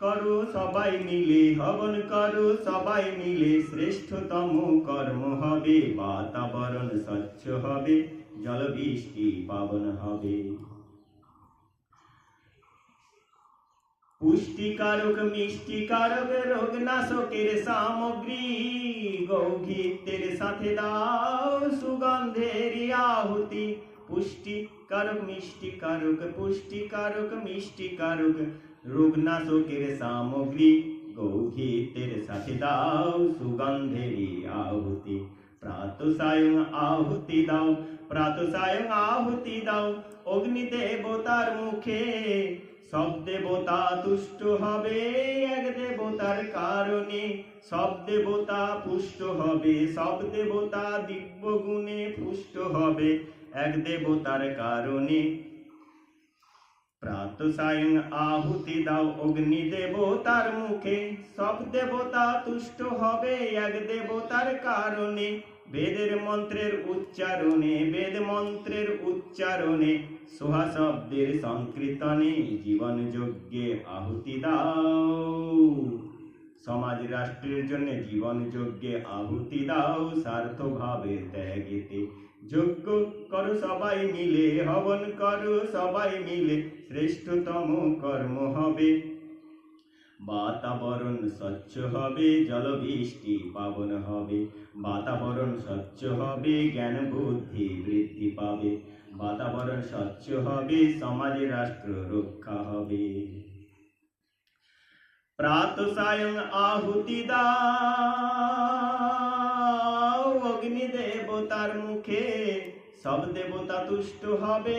করো সবাই মিলে, হবন করো, সবাই মিলে, শ্রেষ্ঠতম কর্ম হবে, বাতাবরণ স্বচ্ছ হবে জল বৃষ্টি পাবন হবে। পুষ্টিকারক, মিষ্টিকারক, রোগনাশকের সামগ্রী গৌঘিতের সাথে দাও সুগন্ধের আহুতি। পুষ্টিকারক, মিষ্টিকারক পুষ্টিকারক, মিষ্টিকারক রোগনাশকের সামগ্রী গৌঘিতের সাথে দাও সুগন্ধের আহুতি। প্রাত সায়ং আহুতি দাও প্রাত সায়ং আহুতি দাও, অগ্নি দেবতার মুখে। সব দেবতা তুষ্ট হবে এক দেবতার কারণে। সব দেবতা পুষ্ট হবে, সব দেবতা দিব্য গুণে পুষ্ট হবে এক দেবতার কারণে। প্রাত সায়ং আহুতি দাও অগ্নি দেবতার মুখে সব দেবতা তুষ্ট হবে এক দেবতার কারণে বেদের মন্ত্রের উচ্চারণে বেদ মন্ত্রের উচ্চারণে সোহা শব্দের সংকীর্তনে জীবন যজ্ঞে আহুতি দাও সমাজ রাষ্ট্রের জন্য জীবন যজ্ঞে আহুতি দাও স্বার্থভাবে ত্যাগেতে যজ্ঞ করো সবাই মিলে, হবন করো সবাই মিলে, শ্রেষ্ঠতম কর্ম হবে। বাতাবরণ স্বচ্ছ হবে জল বৃষ্টি পাবন হবে। বাতাবরণ স্বচ্ছ হবে, জ্ঞান বুদ্ধি বৃদ্ধি পাবে। বাতাবরণ স্বচ্ছ হবে, সমাজে রাষ্ট্র রক্ষা হবে। প্রাত সায়ং আহুতি অগ্নি দেবতার মুখে। সব দেবতা তুষ্ট হবে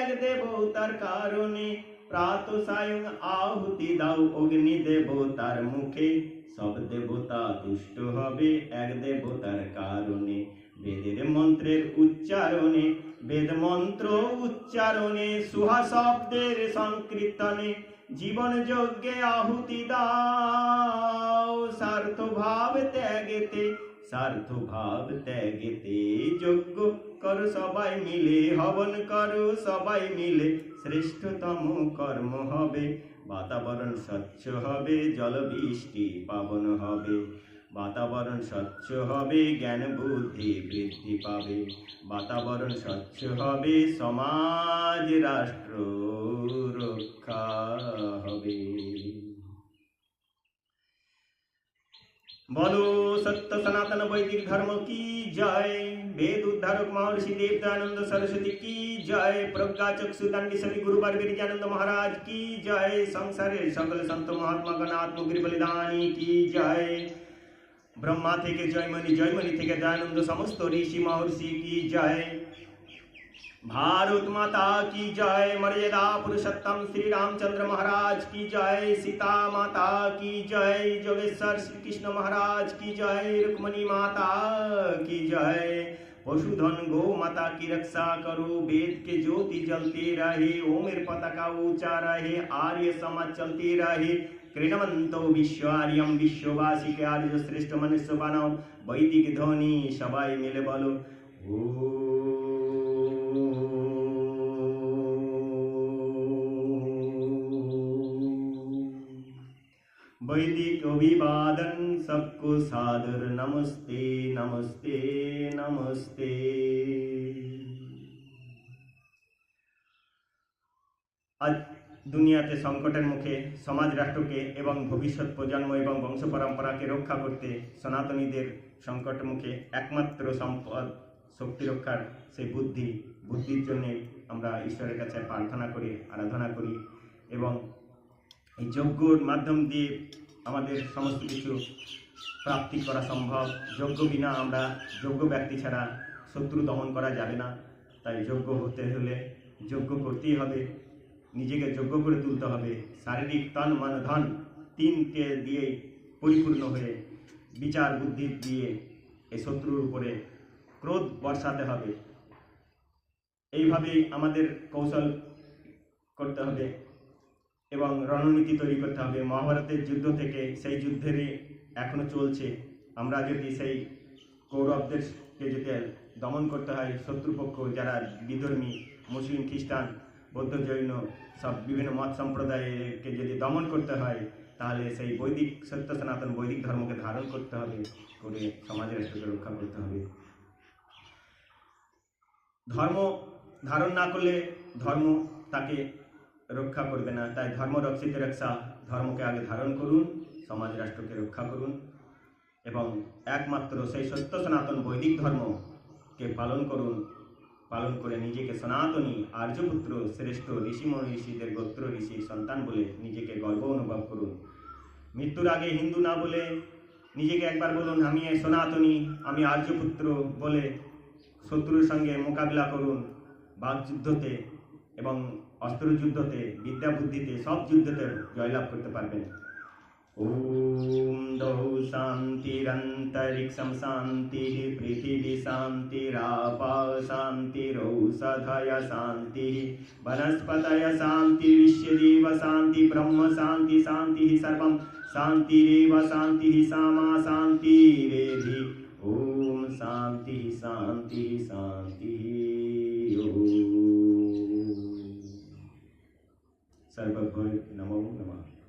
এক দেবতার কারণে। প্রাত সায়ং আহুতি দাও অগ্নি দেবতার মুখে। সব দেবতা তুষ্ট হবে এক দেবতার কারণে। বেদের মন্ত্রের উচ্চারণে, বেদ মন্ত্র উচ্চারণে, সুহা শব্দের সংকীর্তনে। জীবন যজ্ঞে আহুতি দাও স্বার্থ ভাব ত্যাগেতে স্বার্থ ভাব ত্যাগেতে যজ্ঞ। করো সবাই মিলে, হবন করো সবাই মিলে, শ্রেষ্ঠতম কর্ম হবে। বাতাবরণ স্বচ্ছ হবে, জল বৃষ্টি পাবন হবে। বাতাবরণ স্বচ্ছ হবে, জ্ঞান বুদ্ধি বৃদ্ধি পাবে। বাতাবরণ স্বচ্ছ হবে, সমাজ রাষ্ট্র রক্ষা হবে। बोलो सत्य सनातन वैदिक धर्म की जय। वेद उद्धारक महर्षि देवदानंद सरस्वती की जय। प्रज्ञा चक्षु दंडी सभी गुरु गिरिजानंद महाराज की जय। संसार सकल संत महात्मा गणात्म गिर बलिदानी की जय। ब्रह्मा थे के जयमणि जयमणि थे के दयानंद, समस्त ऋषि महर्षि की जय। भारत माता की जय, मर्यादा पुरुषोत्तम श्री रामचंद्र महाराज की जय, सीता माता की जय, जोगेश्वर श्री कृष्ण महाराज की जय, रुक्मणी माता की जय। पशुधन गौ माता की रक्षा करो, वेद के ज्योति जलते रहे, ओमेर पताका ऊँचा रहे, आर्य समाज चलते रहे। क्रीडवंतो विश्वार्यम विश्ववासी के आर्य श्रेष्ठ मनुष्य बनाओ, वैदिक ध्वनि सबाई मिले बोलो। वैदिक अभिवादन सबको सादर नमस्ते नमस्ते नमस्ते আজ দুনিয়াতে সংকটের মুখে সমাজ রাষ্ট্রকে এবং ভবিষ্যৎ প্রজন্ম এবং বংশ পরম্পরাকে রক্ষা করতে সনাতনীদের সংকট মুখে একমাত্র সম্পদ শক্তি রক্ষার সেই বুদ্ধি বুদ্ধির জন্যে আমরা ঈশ্বরের কাছে প্রার্থনা করি আরাধনা করি এবং এই যজ্ঞর মাধ্যম দিয়ে আমাদের সমস্ত কিছু প্রাপ্তি করা সম্ভব। যোগ্য বিনা আমরা, যোগ্য ব্যক্তি ছাড়া শত্রু দমন করা যাবে না। তাই যোগ্য হতে হলে যোগ্য করতেই হবে। নিজেকে যোগ্য করে তুলতে হবে। শারীরিক তন, মন, ধন তিনটে দিয়েই পরিপূর্ণ হয়ে বিচার বুদ্ধি দিয়ে এই শত্রুর উপরে ক্রোধ বর্ষাতে হবে। এইভাবেই আমাদের কৌশল করতে হবে। এবং রণনীতি তৈরি করতে হবে। মহাভারতের যুদ্ধ থেকে সেই যুদ্ধেরই এখনও চলছে। আমরা যদি সেই কৌরবদেরকে যদি দমন করতে হয়, শত্রুপক্ষ, যারা বিধর্মী, মুসলিম, খ্রিস্টান, বৌদ্ধ, জৈন, সব বিভিন্ন মত সম্প্রদায়কে যদি দমন করতে হয়, তাহলে সেই বৈদিক সত্য সনাতন বৈদিক ধর্মকে ধারণ করতে হবে, করে সমাজের রাষ্ট্রকে রক্ষা করতে হবে। ধর্ম ধারণ না করলে ধর্ম তাকে রক্ষা করবে না। তাই ধর্ম রক্ষিত রক্ষা ধর্মকে আগে ধারণ করুন, সমাজ রাষ্ট্রকে রক্ষা করুন এবং একমাত্র সেই সত্য সনাতন বৈদিক ধর্মকে পালন করুন, পালন করে নিজেকে সনাতনী আর্যপুত্র, শ্রেষ্ঠ ঋষি ঋষিদের গোত্র ঋষির সন্তান বলে নিজেকে গর্ব অনুভব করুন। মৃত্যুর আগে হিন্দু না বলে নিজেকে একবার বলুন, আমি সনাতনী, আমি আর্যপুত্র বলে শত্রুর সঙ্গে মোকাবিলা করুন। বাকযুদ্ধতে এবং অস্ত্রযুদ্ধতে, বিদ্যাবুদ্ধিতে, সব যুদ্ধতে জয়লাভ করতে পারবেন। ओम दौ शान्तिरन्तरिक्षं शान्तिः पृथिवी शान्तिरापा शांति शान्तिः वनस्पतय शान्तिविश्वदेव शान्ति ब्रह्म शांति शांति सर्व शान्तिरेव शांति सामा शान्तिरेधि ॐ शांति शांति शान्तिः ભગવાન નમો નમઃ